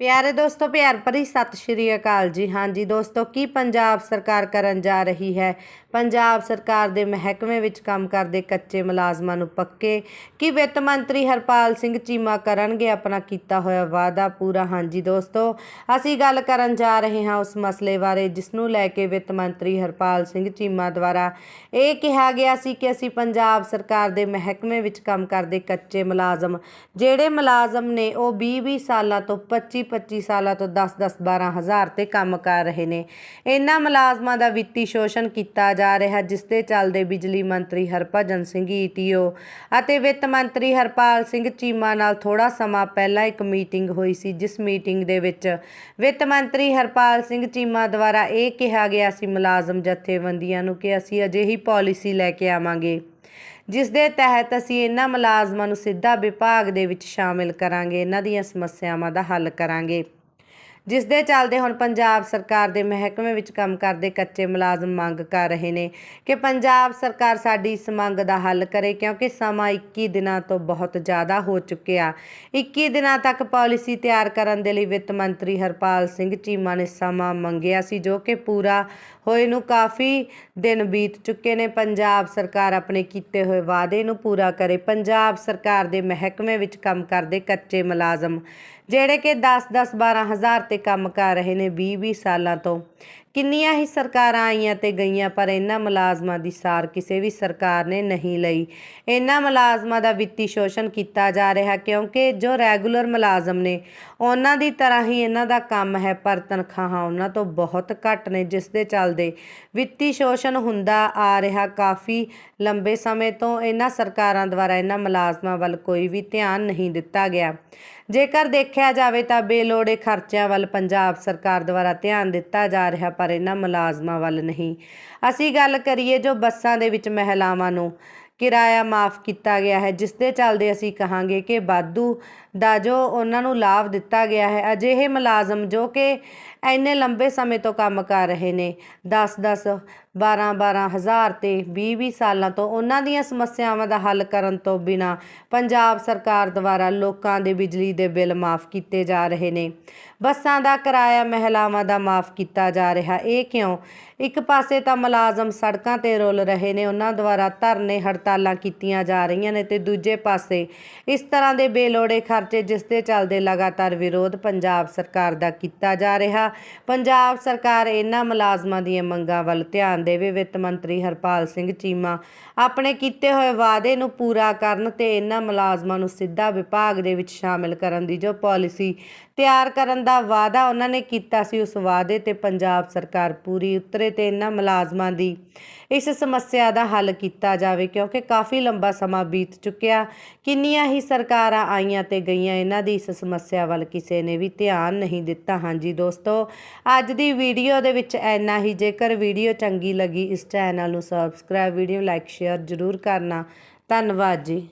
ਪਿਆਰੇ ਦੋਸਤੋ, ਪਿਆਰ ਭਰੀ ਸਤਿ ਸ਼੍ਰੀ ਅਕਾਲ ਜੀ। ਹਾਂਜੀ ਦੋਸਤੋ, ਕੀ ਪੰਜਾਬ ਸਰਕਾਰ ਕਰਨ ਜਾ ਰਹੀ ਹੈ? ਪੰਜਾਬ ਸਰਕਾਰ ਦੇ ਮਹਿਕਮੇ ਵਿੱਚ ਕੰਮ ਕਰਦੇ ਕੱਚੇ ਮੁਲਾਜ਼ਮਾਂ ਨੂੰ ਪੱਕੇ। ਕੀ ਵਿੱਤ ਮੰਤਰੀ ਹਰਪਾਲ ਸਿੰਘ ਚੀਮਾ ਕਰਨਗੇ? ਆਪਣਾ ਕੀਤਾ ਹੋਇਆ ਵਾਅਦਾ ਪੂਰਾ। ਹਾਂਜੀ ਦੋਸਤੋ, ਅਸੀਂ ਗੱਲ ਕਰਨ ਜਾ ਰਹੇ ਹਾਂ ਉਸ ਮਸਲੇ ਬਾਰੇ, ਜਿਸ ਨੂੰ ਲੈ ਕੇ ਵਿੱਤ ਮੰਤਰੀ ਹਰਪਾਲ ਸਿੰਘ ਚੀਮਾ ਦੁਆਰਾ ਇਹ ਕਿਹਾ ਗਿਆ ਸੀ ਕਿ ਅਸੀਂ ਪੰਜਾਬ ਸਰਕਾਰ ਦੇ ਮਹਿਕਮੇ ਵਿੱਚ ਕੰਮ ਕਰਦੇ ਕੱਚੇ ਮੁਲਾਜ਼ਮ। ਜਿਹੜੇ ਮੁਲਾਜ਼ਮ ਨੇ, ਉਹ 20-20 ਸਾਲਾਂ ਤੋਂ 25 ਸਾਲਾਂ ਤੋਂ 10-10 12 ਹਜ਼ਾਰ ਤੇ ਕੰਮ ਕਰ ਰਹੇ ਨੇ। ਇਹਨਾਂ ਮੁਲਾਜ਼ਮਾਂ ਦਾ ਵਿੱਤੀ ਸ਼ੋਸ਼ਣ ਕੀਤਾ ਜਾ ਰਿਹਾ, ਜਿਸ ਦੇ ਚੱਲਦੇ ਬਿਜਲੀ ਮੰਤਰੀ ਹਰਭਜਨ ਸਿੰਘ ਈਟੀਓ ਅਤੇ ਵਿੱਤ ਮੰਤਰੀ ਹਰਪਾਲ ਸਿੰਘ ਚੀਮਾ ਨਾਲ ਥੋੜਾ ਸਮਾਂ ਪਹਿਲਾਂ ਇੱਕ ਮੀਟਿੰਗ ਹੋਈ ਸੀ, ਜਿਸ ਮੀਟਿੰਗ ਦੇ ਵਿੱਚ ਵਿੱਤ ਮੰਤਰੀ ਹਰਪਾਲ ਸਿੰਘ ਚੀਮਾ ਦੁਆਰਾ ਇਹ ਕਿਹਾ ਗਿਆ ਸੀ ਮੁਲਾਜ਼ਮ ਜਥੇਬੰਦੀਆਂ ਨੂੰ ਕਿ ਅਸੀਂ ਅਜਿਹੀ ਪਾਲਿਸੀ ਲੈ ਕੇ ਆਵਾਂਗੇ। ਜਿਸ ਦੇ ਤਹਿਤ ਅਸੀਂ ਇਹਨਾਂ ਮੁਲਾਜ਼ਮਾਂ ਨੂੰ ਸਿੱਧਾ ਵਿਭਾਗ ਦੇ ਵਿੱਚ ਸ਼ਾਮਿਲ ਕਰਾਂਗੇ, ਇਹਨਾਂ ਦੀਆਂ ਸਮੱਸਿਆਵਾਂ ਦਾ ਹੱਲ ਕਰਾਂਗੇ। ਜਿਸ ਦੇ ਚੱਲਦੇ ਹੁਣ ਪੰਜਾਬ ਸਰਕਾਰ ਦੇ ਮਹਿਕਮੇ ਵਿੱਚ ਕੰਮ ਕਰਦੇ ਕੱਚੇ ਮੁਲਾਜ਼ਮ ਮੰਗ ਕਰ ਰਹੇ ਨੇ ਕਿ ਪੰਜਾਬ ਸਰਕਾਰ ਸਾਡੀ ਇਸ ਮੰਗ ਦਾ ਹੱਲ ਕਰੇ, ਕਿਉਂਕਿ ਸਮਾਂ 21 ਦਿਨਾਂ ਤੋਂ ਬਹੁਤ ਜ਼ਿਆਦਾ ਹੋ ਚੁੱਕਿਆ। 21 ਦਿਨਾਂ ਤੱਕ ਪਾਲਿਸੀ ਤਿਆਰ ਕਰਨ ਦੇ ਲਈ ਵਿੱਤ ਮੰਤਰੀ ਹਰਪਾਲ ਸਿੰਘ ਚੀਮਾ ਨੇ ਸਮਾਂ ਮੰਗਿਆ ਸੀ, ਜੋ ਕਿ ਪੂਰਾ ਹੋਏ ਨੂੰ ਕਾਫੀ ਦਿਨ ਬੀਤ ਚੁੱਕੇ ਨੇ। ਪੰਜਾਬ ਸਰਕਾਰ ਆਪਣੇ ਕੀਤੇ ਹੋਏ ਵਾਅਦੇ ਨੂੰ ਪੂਰਾ ਕਰੇ। ਪੰਜਾਬ ਸਰਕਾਰ ਦੇ ਮਹਿਕਮੇ ਵਿੱਚ ਕੰਮ ਕਰਦੇ ਕੱਚੇ ਮੁਲਾਜ਼ਮ, ਜਿਹੜੇ ਕਿ 10-10 12 ਹਜ਼ਾਰ ਤੇ ਕੰਮ ਕਰ ਰਹੇ ਨੇ 20-20 ਸਾਲਾਂ ਤੋਂ। ਕਿੰਨੀਆਂ ਹੀ ਸਰਕਾਰਾਂ ਆਈਆਂ ਤੇ ਗਈਆਂ, ਪਰ ਇਹਨਾਂ ਮੁਲਾਜ਼ਮਾਂ ਦੀ ਸਾਰ ਕਿਸੇ ਵੀ ਸਰਕਾਰ ਨੇ ਨਹੀਂ ਲਈ। ਇਹਨਾਂ ਮੁਲਾਜ਼ਮਾਂ ਦਾ ਵਿੱਤੀ ਸ਼ੋਸ਼ਣ ਕੀਤਾ ਜਾ ਰਿਹਾ, ਕਿਉਂਕਿ ਜੋ ਰੈਗੂਲਰ ਮੁਲਾਜ਼ਮ ਨੇ, ਉਹਨਾਂ ਦੀ ਤਰ੍ਹਾਂ ਹੀ ਇਹਨਾਂ ਦਾ ਕੰਮ ਹੈ, ਪਰ ਤਨਖਾਹਾਂ ਉਹਨਾਂ ਤੋਂ ਬਹੁਤ ਘੱਟ ਨੇ, ਜਿਸ ਦੇ ਚੱਲਦੇ ਵਿੱਤੀ ਸ਼ੋਸ਼ਣ ਹੁੰਦਾ ਆ ਰਿਹਾ ਕਾਫੀ ਲੰਬੇ ਸਮੇਂ ਤੋਂ। ਇਹਨਾਂ ਸਰਕਾਰਾਂ ਦੁਆਰਾ ਇਹਨਾਂ ਮੁਲਾਜ਼ਮਾਂ ਵੱਲ ਕੋਈ ਵੀ ਧਿਆਨ ਨਹੀਂ ਦਿੱਤਾ ਗਿਆ। ਜੇਕਰ ਦੇਖਿਆ ਜਾਵੇ ਤਾਂ ਬੇਲੋੜੇ ਖਰਚਿਆਂ ਵੱਲ ਪੰਜਾਬ ਸਰਕਾਰ ਦੁਆਰਾ ਧਿਆਨ ਦਿੱਤਾ ਜਾ ਰਿਹਾ, ਪਰ ਇਹਨਾਂ ਮੁਲਾਜ਼ਮਾਂ ਵੱਲ ਨਹੀਂ। ਅਸੀਂ ਗੱਲ ਕਰੀਏ ਜੋ ਬੱਸਾਂ ਦੇ ਵਿੱਚ ਮਹਿਲਾਵਾਂ ਨੂੰ ਕਿਰਾਇਆ ਮਾਫ ਕੀਤਾ ਗਿਆ ਹੈ, ਜਿਸ ਦੇ ਚੱਲਦੇ ਅਸੀਂ ਕਹਾਂਗੇ ਕਿ ਬਾਦੂ ਦਾ ਜੋ ਉਹਨਾਂ ਨੂੰ ਲਾਭ ਦਿੱਤਾ ਗਿਆ ਹੈ। ਅਜਿਹੇ ਮੁਲਾਜ਼ਮ ਜੋ ਕਿ ਇੰਨੇ ਲੰਬੇ ਸਮੇਂ ਤੋਂ ਕੰਮ ਕਰ ਰਹੇ ਨੇ 10-10 12-12 ਹਜ਼ਾਰ ਤੇ 20-20 ਸਾਲਾਂ ਤੋਂ ਉਹਨਾਂ ਦੀਆਂ ਸਮੱਸਿਆਵਾਂ ਦਾ ਹੱਲ ਕਰਨ ਤੋਂ ਬਿਨਾ ਪੰਜਾਬ ਸਰਕਾਰ ਦੁਆਰਾ ਲੋਕਾਂ ਦੇ ਬਿਜਲੀ ਦੇ ਬਿੱਲ ਮਾਫ ਕੀਤੇ ਜਾ ਰਹੇ ਨੇ। ਬੱਸਾਂ ਦਾ ਕਿਰਾਇਆ ਮਹਿਲਾਵਾਂ ਦਾ ਮਾਫ ਕੀਤਾ ਜਾ ਰਿਹਾ। ਇਹ ਕਿਉਂ? ਇੱਕ ਪਾਸੇ ਤਾਂ ਮੁਲਾਜ਼ਮ ਸੜਕਾਂ ਤੇ ਰੁਲ ਰਹੇ ਨੇ, ਉਹਨਾਂ ਦੁਆਰਾ ਧਰਨੇ ਹੜਤਾਲਾਂ ਕੀਤੀਆਂ ਜਾ ਰਹੀਆਂ ਨੇ ਤੇ ਦੂਜੇ ਪਾਸੇ ਇਸ ਤਰ੍ਹਾਂ ਦੇ ਬੇਲੋੜੇ ਖਰਚੇ ਜਿਸ ਦੇ ਚੱਲਦੇ ਲਗਾਤਾਰ ਵਿਰੋਧ ਪੰਜਾਬ ਸਰਕਾਰ ਦਾ ਕੀਤਾ ਜਾ ਰਿਹਾ। ਪੰਜਾਬ ਸਰਕਾਰ ਇਹਨਾਂ ਮੁਲਾਜ਼ਮਾਂ ਦੀਆਂ ਮੰਗਾਂ ਵੱਲ ਧਿਆਨ ਦੇਵੇ। ਵਿੱਤ ਮੰਤਰੀ ਹਰਪਾਲ ਸਿੰਘ ਚੀਮਾ ਆਪਣੇ ਕੀਤੇ ਹੋਏ ਵਾਅਦੇ ਨੂੰ ਪੂਰਾ ਕਰਨ ਤੇ ਇਹਨਾਂ ਮੁਲਾਜ਼ਮਾਂ ਨੂੰ ਸਿੱਧਾ ਵਿਭਾਗ ਦੇ ਵਿੱਚ ਸ਼ਾਮਿਲ ਕਰਨ ਦੀ ਜੋ ਪਾਲਿਸੀ ਤਿਆਰ ਕਰਨ ਦਾ ਵਾਅਦਾ ਉਹਨਾਂ ਨੇ ਕੀਤਾ ਸੀ, ਉਸ ਵਾਅਦੇ ਤੇ ਪੰਜਾਬ ਸਰਕਾਰ ਪੂਰੀ ਉਤਰੇ ਤੇ ਇਹਨਾਂ ਮੁਲਾਜ਼ਮਾਂ ਦੀ ਇਸ ਸਮੱਸਿਆ ਦਾ ਹੱਲ ਕੀਤਾ ਜਾਵੇ, ਕਿਉਂਕਿ ਕਾਫੀ ਲੰਬਾ ਸਮਾਂ ਬੀਤ ਚੁੱਕਿਆ। ਕਿੰਨੀਆਂ ਹੀ ਸਰਕਾਰਾਂ ਆਈਆਂ ਤੇ ਗਈਆਂ। ਇਹਨਾਂ ਦੀ ਇਸ ਸਮੱਸਿਆ ਵੱਲ ਕਿਸੇ ਨੇ ਵੀ ਧਿਆਨ ਨਹੀਂ ਦਿੱਤਾ। ਹਾਂਜੀ ਦੋਸਤੋ, ਅੱਜ ਦੀ ਵੀਡੀਓ ਦੇ ਵਿੱਚ ਇੰਨਾ ਹੀ। ਜੇਕਰ ਵੀਡੀਓ ਚੰਗੀ ਲੱਗੀ ਇਸ ਚੈਨਲ ਨੂੰ ਸਬਸਕ੍ਰਾਈਬ ਵੀਡੀਓ ਲਾਈਕ ਸ਼ੇਅਰ ਜ਼ਰੂਰ ਕਰਨਾ। ਧੰਨਵਾਦ ਜੀ।